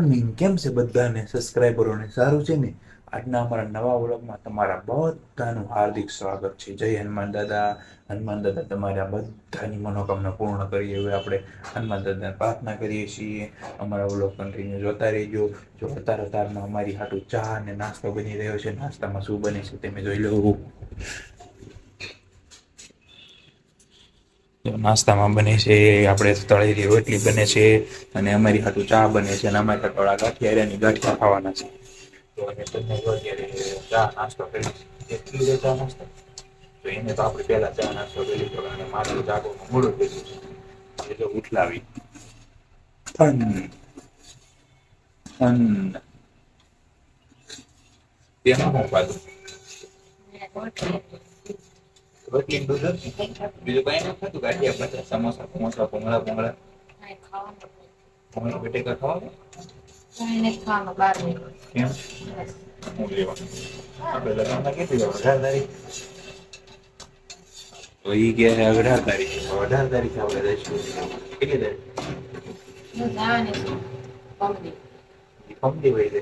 Morning કેમ છે બધાને સબસ્ક્રાઈબરોને સારું છે ને? આજના અમારા નવા વ્લોગમાં તમારા બધાનું હાર્દિક સ્વાગત છે. જય હનુમાન દાદા. હનુમાન દાદા તમારા બધાની મનોકામના પૂર્ણ કરીએ. હવે આપણે હનુમાન દાદાને પ્રાર્થના કરીએ છીએ. અમારા વ્લોગ કન્ટિન્યુ જોતા રહેજો. જો અતાર અત્યારમાં અમારી હાટું ચા અને નાસ્તો બની રહ્યો છે, નાસ્તામાં શું બને છે તમે જોઈ લો જો નાસ્તામાં બને છે, આપણે તળેલી રોટલી બને છે અને અમારી હાથું ચા બને છે અને અમારે થોડા ગાંઠિયાની ગાંઠિયા ખાવાના છે. તો તો એને તો આપણે પહેલા ચા નાસ્તો કરી લીધો અને મારું જાગવાનું મોડું થઈ ગયું તેમાં રોટલી દૂધ બીજું કઈ નથી થતું. ગાંઠિયા બધા સમોસા સમોસા ભૂંગળા ભૂંગળા. ભૂંગળા બટેકા ખાવા કેમ? હું લેવાનું. આપણે લગ્નમાં કેટલી અઢાર તારીખ. તો ઈ કે છે અઢાર તારીખ. અઢાર તારીખે આપણે જઈશું. કેટલી તારીખ? હોય છે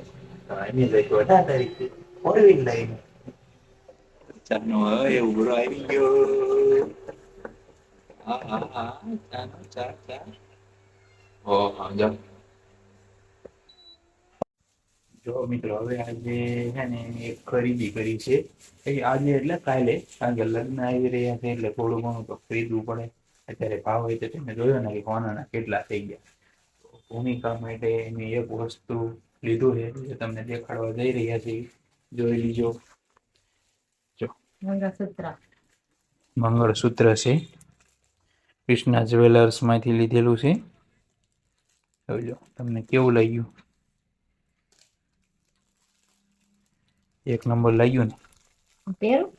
એમ જઈશું. અઢાર તારીખે ફોર વ્હીલ લઈને ચાનો હવે ઉભરો આવી ગયો હા હા હા ચાનો ચા ચા ઓ હા જાઓ જો મિત્રો, હવે આજે છે ને એક ખરીદી કરી છે. આજે એટલે કાલે, કારણ કે લગ્ન આવી રહ્યા છે એટલે થોડું ઘણું તો ખરીદવું પડે. અત્યારે ભાવ હોય તો તમે જોયો ને કે કોનાના કેટલા થઈ ગયા. ભૂમિકા માટે એની એક વસ્તુ લીધું છે, જે તમને દેખાડવા જઈ રહ્યા છે જોઈ લીજો. મંગળસૂત્ર. છે. કૃષ્ણા જ્વેલર્સમાંથી લીધેલું છે. જોજો તમને કેવું લાગ્યું? એક નંબર લાગ્યું ને? પહેરો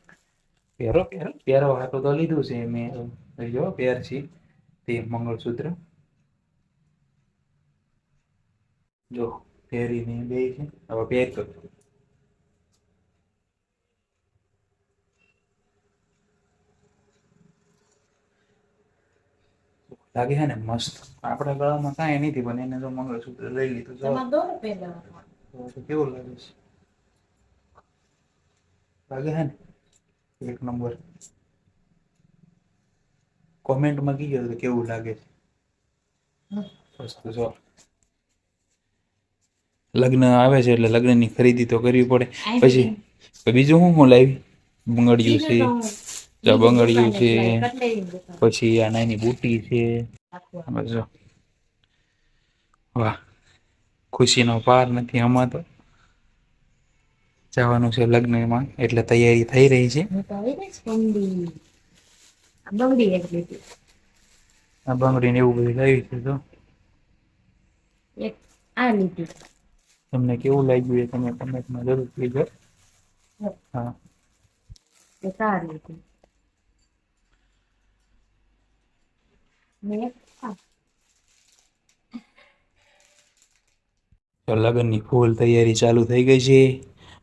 પહેરો પહેરો હાટું તો લીધું છે મેં. જો પહેર છે તે મંગળસૂત્ર. જો પહેરીને બે છે. હવે પહેર કર લાગે છે ને મસ્ત. આપણા ગળામાં કાંઈ નથી પણ એને જો મંગળસૂત્ર લઈ લીધું જો. કેવું લાગે છે? લાગે છે ને? એક નંબર. કોમેન્ટમાં કીજો તો કેવું લાગે છે? વસ્તુ જો. લગ્ન આવે છે એટલે લગ્નની ખરીદી તો કરવી પડે. પછી બીજું શું શું લાવી? બંગડિયું છે. બંગડિયું છે પછી આ નાની બુટી છે. જો. વાહ. ખુશીનો પાર નથી આમાં તો જવાનું છે લગ્નમાં એટલે તૈયારી થઈ રહી છે. બંગડી. ને એવું બધું લાવી છે તો તમને કેવું લાગ્યું એ તમે કમેન્ટમાં જરૂર કહેજો. હા. તો લગ્નની ફૂલ તૈયારી ચાલુ થઈ ગઈ છે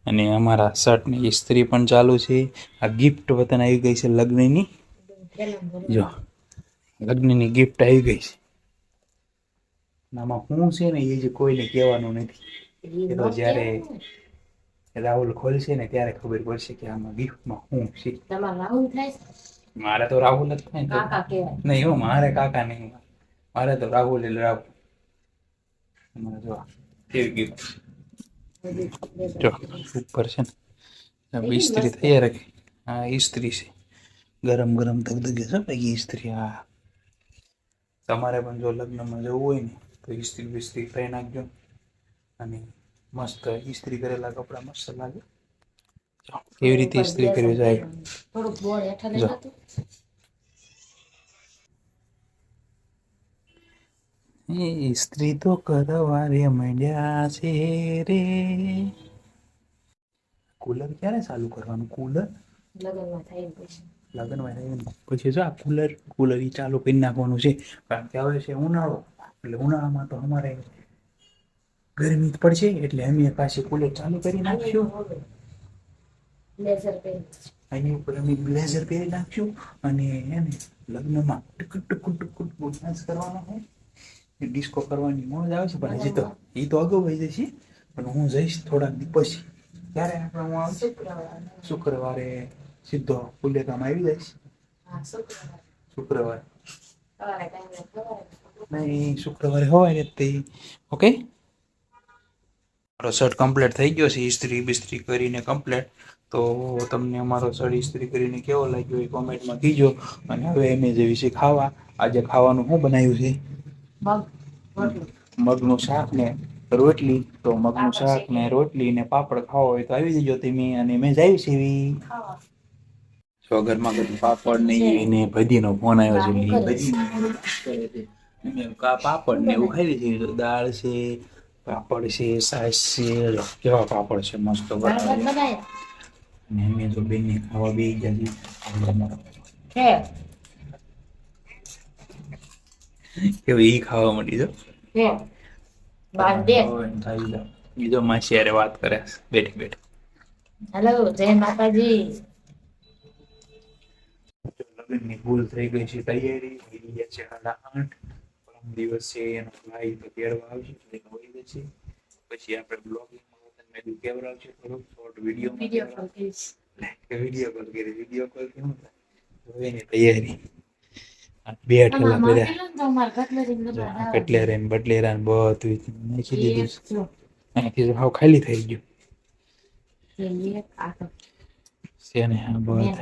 અને અમારા શર્ટની ઇસ્ત્રી પણ ચાલુ છે. આ ગિફ્ટ વતન આવી ગઈ છે લગ્નની. જો, લગ્નની ગિફ્ટ આવી ગઈ છે. આમાં હું છે ને એ જે કોઈને કહેવાનું નથી. એ તો જ્યારે રાહુલ ખોલશે ને ત્યારે ખબર પડશે કે આમાં ગિફ્ટમાં શું છે? મારે તો રાહુલ જ કાકા કહેવાય. નહીં હો મારે કાકા નહીં મારે તો રાહુલ એટલે રાહુલ. અમારે જો કેવી ગિફ્ટ જો ઉપર છે ને. ઇસ્ત્રી તૈયાર રાખી. હા ઇસ્ત્રી છે. ગરમ ગરમ ધગધગે છે ભાઈ ઇસ્ત્રી હા. તમારે પણ જો લગ્નમાં જવું હોય ને તો ઇસ્ત્રી બિસ્ત્રી કરી નાખજો. અને મસ્ત ઇસ્ત્રી કરેલા કપડાં મસ્ત લાગે. કેવી રીતે ઇસ્ત્રી કરવી જાય. થોડુંક બોર્ડ હેઠળ. એ તો કરવા રે મંડ્યા છે રે. કુલર ક્યારે ચાલુ કરવાનું? કુલર? લગ્નમાં થાય પછી. લગ્નમાં થાય પછી જો આ કુલર કુલર ઈ ચાલુ કરી નાખવાનું છે. કારણ કે હવે છે ઉનાળો. એટલે ઉનાળામાં તો અમારે ગરમી પડશે. એટલે અમે પાછી કુલર ચાલુ કરી નાખશું. બ્લેઝર પહેરી. ઉપર અમે બ્લેઝર પહેરી નાખ્યું અને એને લગ્નમાં ટુકુ ટુકુ ટુકુ ટુકુ ડાન્સ કરવાનો હોય. ડિસ્કો કરવાની મોજ આવે છે પણ હજી તો એ તો અગાઉ વહી જશે. પણ હું જઈશ થોડાક દી પછી ક્યારે આપણે હું આવશે. શુક્રવાર. શુક્રવારે સીધો ફુલેકામાં આવી જઈશ. શુક્રવારે. નહીં શુક્રવારે હોય ને તે. ઓકે? મારો શર્ટ કમ્પ્લીટ થઈ ગયો છે ઇસ્ત્રી બિસ્ત્રી કરીને કમ્પ્લીટ તો તમને અમારો સડી ઇસ્ત્રી કરીને કેવો લાગ્યો એ કોમેન્ટમાં કીજો અને હવે એમ જે વિશે ખાવા આજે ખાવાનું શું બનાવ્યું છે? મગનું શાક ને રોટલી. તો મગનું શાક ને રોટલી ને પાપડ ખાવો હોય તો આવી જજો તમે અને મેં જાય છે એવી. તો ઘરમાં બધું પાપડ ને એને ભજીનો ફોન આવ્યો છે ભજી પાપડ ને એવું ખાઈ લીધું? તો દાળ છે પાપડ છે સાસ છે કેવા પાપડ છે મસ્ત બનાવ્યા. અને અમે તો બેને ખાવા બે જતી છે કેવું ઈ ખાવા મળી જો છે બાંધે. ઈ જો માસી હારે વાત કરે બેઠી બેઠી. હેલો જય માતાજી. લગ્નની ભૂલ થઈ ગઈ છે તૈયારી. થઈ છે સાડા આઠ. પરમ દિવસે એનો ભાઈ તો તેડવા આવશે એટલે એને છે પછી આપણે બ્લોગિંગ મેં કીધું છે થોડુંક શોર્ટ વીડિયો વીડિયો કોલ કરીશ કે વીડિયો કોલ કરી વીડિયો કોલ કેમ એની તૈયારી. બે ઠેલા આમાં બધા કટલેરી ને. કટલેરા બટલેરા ને બધું નાખી દીધું એક જો, હાવ ખાલી થઈ ગયું. એ એક આ તો. છે ને આ બધું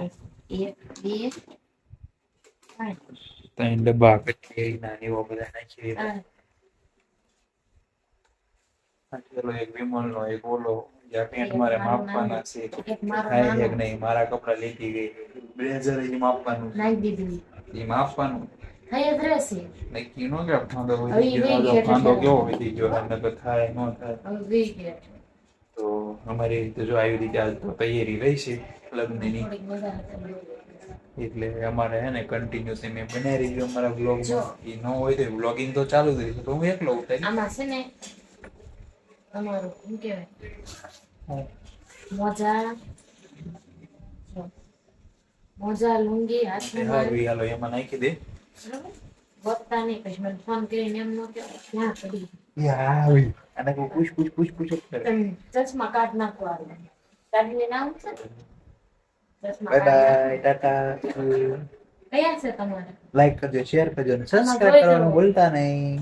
ત્રણ, ડબ્બા કટલેરીના ને એવા બધા નાખી દીધા. પેલો એક ઓલો જ્યાં પેન્ટ મારે માપવાના છે. થાય છે કે નહીં મારા કપડા લીધી ગઈ. બ્લેઝર એ માપવાનું દીધું. એ માપવાનું. થઈ જ રહેશે. નક્કી નો કે ફાંદો ફાંદો કેવો વધી ગયો નકર થાય નો થાય. તો અમારી રીતે જો આવી રીતે આજ તો તૈયારી રહી છે લગ્નની. ની એટલે અમારે હે ને કન્ટિન્યુ એમ બનાવી રહ્યું અમારા જો. બ્લોગમાં એ ન હોય તો બ્લોગિંગ તો ચાલુ જ રહેશે તો હું એકલો ઉતારી આમાં છે ને તમારું શું કહેવાય? મોજા. મોજા લુંગી હાથમાં હાલો એમાં નાખી દે. બરાબર? નહીં પછી મને ફોન કરીને એમ ન કહેવાય. ક્યાં કરી અને પૂછ પૂછ પૂછ પૂછ જ કરે. તમે ચશ્મા કાઢ નાખો આવે કાઢીને નામ છે? બાય બાય ટાટા કયા છે તમારે? લાઈક કરજો શેર કરજો અને સબસ્ક્રાઇબ કરવાનું ભૂલતા નહીં.